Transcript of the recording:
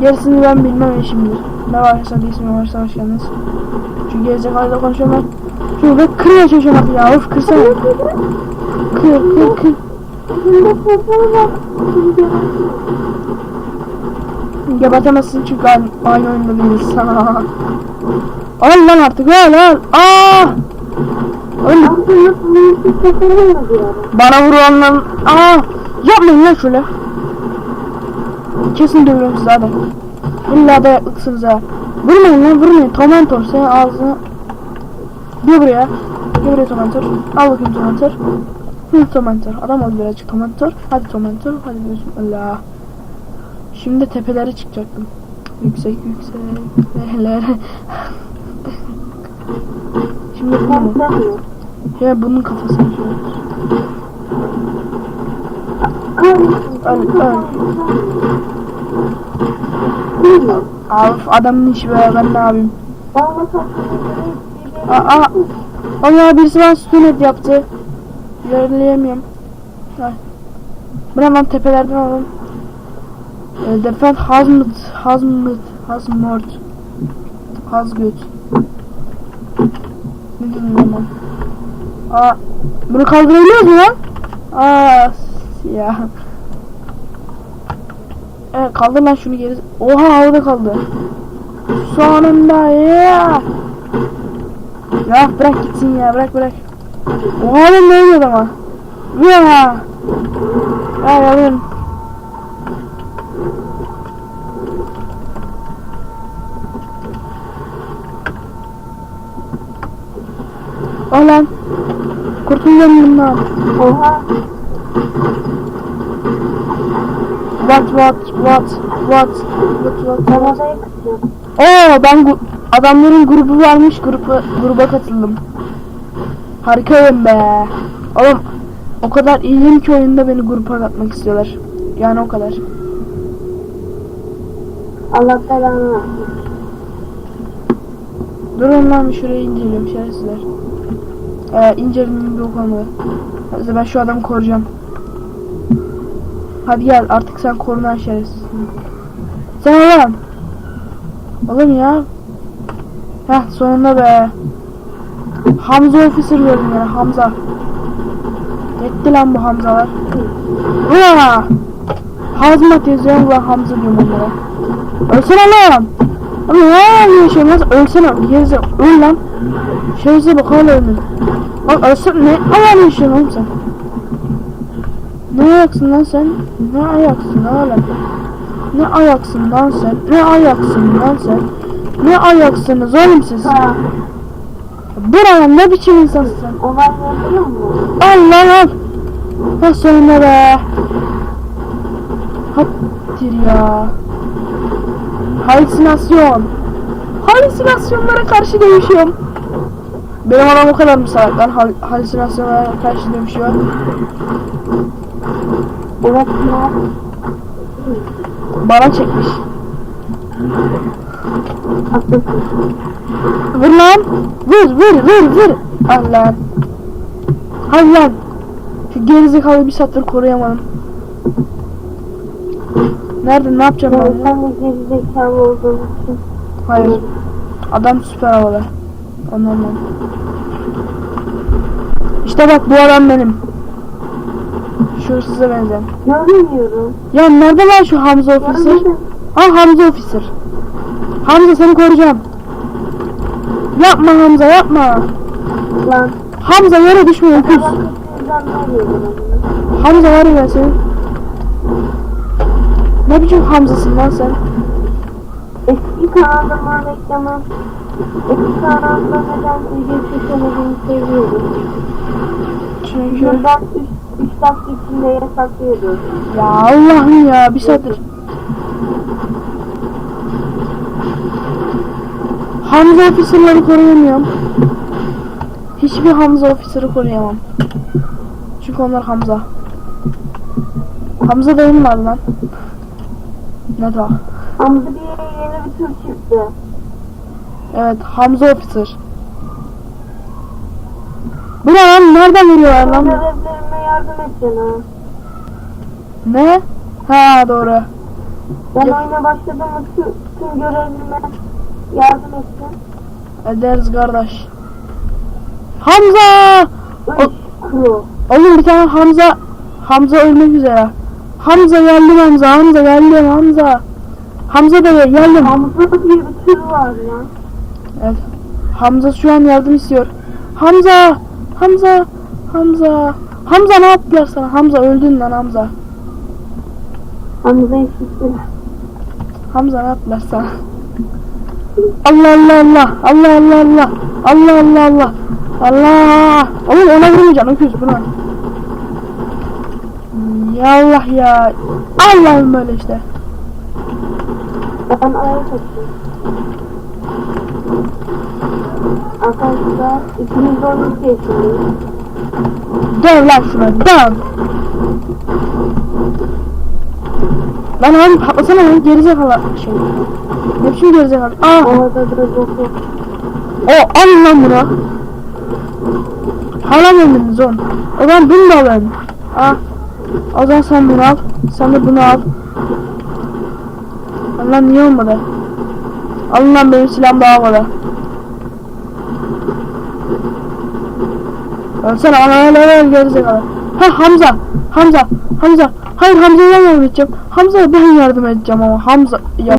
Gerisini ben bilmem eşimdir. Ne varsa bir ismi varsa hoş geldiniz. Çünkü gerizekalı konuşuyorum ben. Şurada kırıyor çocuğum abi ya. Of kırsana. Kır kır kır. Şimdi. Gebertemezsin çünkü aynı, oyunda değiliz. al lan artık al al. Aa! Öyle bana vuranların... Aa! Yapmayın lan şöyle. Kesin dövüyorum sizi hadi. İlla da yaklıksınız ha. Vurmayın lan vurmayın. Tomentor senin ağzını... Gel buraya. Gel buraya Tomentor. Al bakayım Tomentor. Hı Tomentor. Adam ol birazcık Tomentor. Hadi Tomentor. Hadi bismillah. Şimdi tepelere çıkacaktım. Yüksek yüksek. Şimdi bunu mu? Ya bunun kafasını şöyle. Öl öl. Of adamın işi be ben ne yapayım? Ben Aa, Allah birisi bana sükunet yaptı. İlerleyemiyorum. Ay. Bu ne lan tepelerden alalım. E, defend Hazmut, Hazmut, Hazmort, Hazgöt. Ne dedim lan ben? Aa, bunu kaldırabiliyoruz mu lan? Aa, ya. Evet kaldır lan şunu geri. Oha havada kaldı. Sonunda ya. Ya bırak gitsin ya bırak bırak. Oha lan ne oluyor ama? Ya. Ya yavrum. Oh lan. Kurtuldum bundan. Oha. What what what what what what odayı kısıyorum. Oo ben adamların grubu varmış gruba gruba katıldım. Harika oyun be. Oğlum o kadar iyiyim ki oyunda beni grupa katmak istiyorlar. Yani o kadar. Allah belanı. Durun lan şurayı inceliyorum şerefsizler. Ee, incelemenin bir olmadı. Hadi ben şu adamı koruyacağım. Hadi gel artık sen korunan şerefsizsin. Sen oğlum. Oğlum ya. Heh sonunda be. Hamza officer gördüm yani Hamza. Yetti lan bu Hamzalar. Uya! Hazmat yazıyor lan Hamza diyorum onlara. Ölsene lan! Ama ne yaşıyorsun lan? Ölsene. Gerize öl lan. Şöyle bak hala ölmedin. Lan ölsene ne? Hala yaşıyorsun oğlum sen? Ne ayaksın lan sen? Ne ayaksın oğlum? Ne ayaksın lan sen? Ne ayaksın lan sen? Ne ayaksınız oğlum siz? Ha. Buraya ne biçim insansın? Olay yapıyor mu? Al lan al. Ha sonunda be. Hattir ya. Halüsinasyon. Halüsinasyonlara karşı dövüşüyorum. Benim adam o kadar mı salak lan hal halüsinasyonlara karşı dövüşüyor. Ya. Bana çekmiş. Haklısın. Vur lan. Vur vur vur vur. Al lan. Hadi lan. Şu gerizekalı bir satır koruyamadım. Nerede ne yapacağım ben? Ben de gerizekalı olduğum için. Hayır. Adam süper havalı. Ondan ben. İşte bak bu adam benim. Size benzeyen. Görmüyorum. Ya nerede lan şu Hamza? Görmedim. Ha Hamza officer. Hamza seni koruyacağım. Yapma Hamza yapma. Lan. Hamza yere düşme öküz. Ne? Hamza var ya senin. Ne biçim Hamza'sın lan sen? Eski kanalıma reklamı. Eski kanalımda neden video çekemediğimi seviyorum. Çünkü Buradan 3 dakika içinde yasaklıyordu. ya Allah'ım ya bir saattir. Hamza officer'ları koruyamıyorum. Hiçbir Hamza officer'ı koruyamam. Çünkü onlar Hamza. Hamza dayım var lan. Ne daha? Hamza diye yeni bir tür çıktı. Evet Hamza officer. Bu ne lan? Nereden vuruyorlar lan? Yardım et bana. Ne? Ha doğru. Ben Yap. oyuna başladığımda tüm, tüm görevlime yardım ettim. Ederiz kardeş. Hamza! Üç kuru. Oğlum bir tane Hamza Hamza ölmek üzere. Hamza geldim Hamza, Hamza geldim Hamza. Hamza da geldim. Hamza diye bir tür var lan. Evet. Hamza şu an yardım istiyor. Hamza! Hamza! Hamza! Hamza ne yaptılar sana? Hamza öldün lan Hamza. Hamza eşittir. Hamza ne yaptılar sana? Allah Allah Allah! Allah Allah Allah! Allah Allah Allah! Allah! Oğlum ona vurmayacaksın öküz buna. Ya Allah ya! Allah'ım böyle işte. Ben ayak açtım. Arkadaşlar 212 yaşındayım. Döv lan şuna döv. Lan abi patlasana lan gerizekalı şey. Ne biçim gerizekalı? Aa Orada da boku. o al lan bunu. Hala mı emriniz oğlum? O zaman bunu da alın. Aa. O zaman sen bunu al. Sen de bunu al. Lan niye olmadı? Alın lan benim silahım daha havalı. Ölsene ana öyle öyle gerizekalı. Ha Hamza. Hamza. Hamza. Hayır Hamza'ya yardım edeceğim. Hamza'ya ben yardım edeceğim ama Hamza. Ya